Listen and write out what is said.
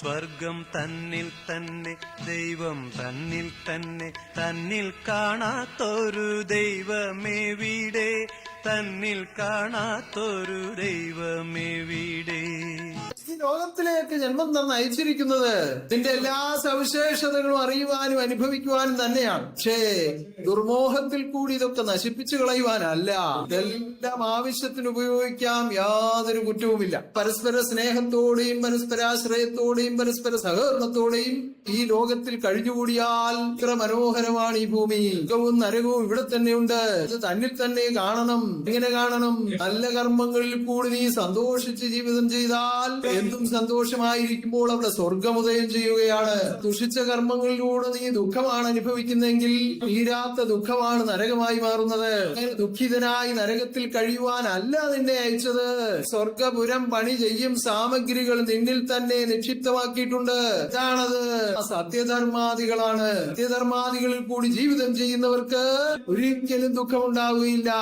സ്വർഗം തന്നിൽ തന്നെ ദൈവം തന്നിൽ തന്നെ. തന്നിൽ കാണാത്തൊരു ദൈവമേ ദൈവമേവിടെ. തന്നിൽ കാണാത്തൊരു ദൈവമേവിടെ. ഈ ലോകത്തിലേക്ക് ജന്മം തന്ന് അയച്ചിരിക്കുന്നത് നിന്റെ എല്ലാ സവിശേഷതകളും അറിയുവാനും അനുഭവിക്കുവാനും തന്നെയാണ്. പക്ഷേ ദുർമോഹത്തിൽ കൂടി ഇതൊക്കെ നശിപ്പിച്ചു കളയുവാനല്ല. ഇതെല്ലാം ആവശ്യത്തിന് ഉപയോഗിക്കാം. യാതൊരു കുറ്റവുമില്ല. പരസ്പര സ്നേഹത്തോടെയും പരസ്പരാശ്രയത്തോടെയും പരസ്പര സഹകരണത്തോടെയും ഈ ലോകത്തിൽ കഴിഞ്ഞുകൂടിയാൽ ഇത്ര മനോഹരമാണ് ഈ ഭൂമി. സുഖവും നരകവും ഇവിടെ തന്നെയുണ്ട്. ഇത് തന്നിൽ തന്നെ കാണണം. എങ്ങനെ കാണണം. നല്ല കർമ്മങ്ങളിൽ കൂടി നീ സന്തോഷിച്ച് ജീവിതം ചെയ്താൽ എന്തും സന്തോഷമായിരിക്കുമ്പോൾ അവിടെ സ്വർഗമുദയം ചെയ്യുകയാണ്. ദുഷിച്ച കർമ്മങ്ങളിലൂടെ നീ ദുഃഖമാണ് അനുഭവിക്കുന്നെങ്കിൽ തീരാത്ത ദുഃഖമാണ് നരകമായി മാറുന്നത്. ദുഃഖിതനായി നരകത്തിൽ കഴിയുവാനല്ല നിന്നെ അയച്ചത്. സ്വർഗപുരം പണി ചെയ്യും സാമഗ്രികൾ നിന്നിൽ തന്നെ നിക്ഷിപ്തമാക്കിയിട്ടുണ്ട്. ഇതാണത്. സത്യധർമാദികളാണ്. സത്യധർമാദികളിൽ കൂടി ജീവിതം ചെയ്യുന്നവർക്ക് ഒരിക്കലും ദുഃഖമുണ്ടാവുകയില്ല.